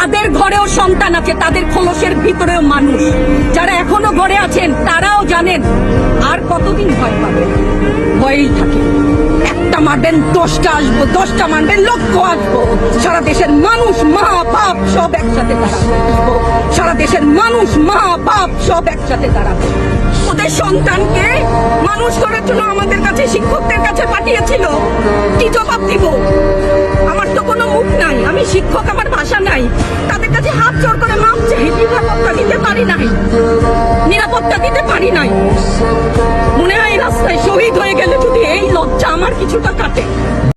তাদের ঘরেও সন্তান আছে, তাদের খোলসের ভিতরেও মানুষ। যারা এখনও ঘরে আছেন, তারাও জানেন, আর কতদিন ভয় পাবে ভয়েই থাকে। একটা মারবেন, দশটা আসব, দশটা মারবেন, লক্ষ আসব। সারা দেশের মানুষ মা বাপ সব একসাথে দাঁড়াবে সারা দেশের মানুষ মা বাপ সব একসাথে দাঁড়াবে ওদের সন্তানকে মানুষ করার জন্য আমাদের কাছে শিক্ষকদের কাছে পাঠিয়েছিল। কি জবাব দিব? আমার তো কোনো মুখ নাই, আমি শিক্ষক, আমার ভাষা নাই। তাদের কাছে হাত জোর করে মাপছে নিরাপত্তা দিতে পারি নাই। নিরাপত্তা দিতে পারি নাই। মনে হয় রাস্তায় শহীদ হয়ে গেলে যদি এই লজ্জা আমার কিছুটা কাটে।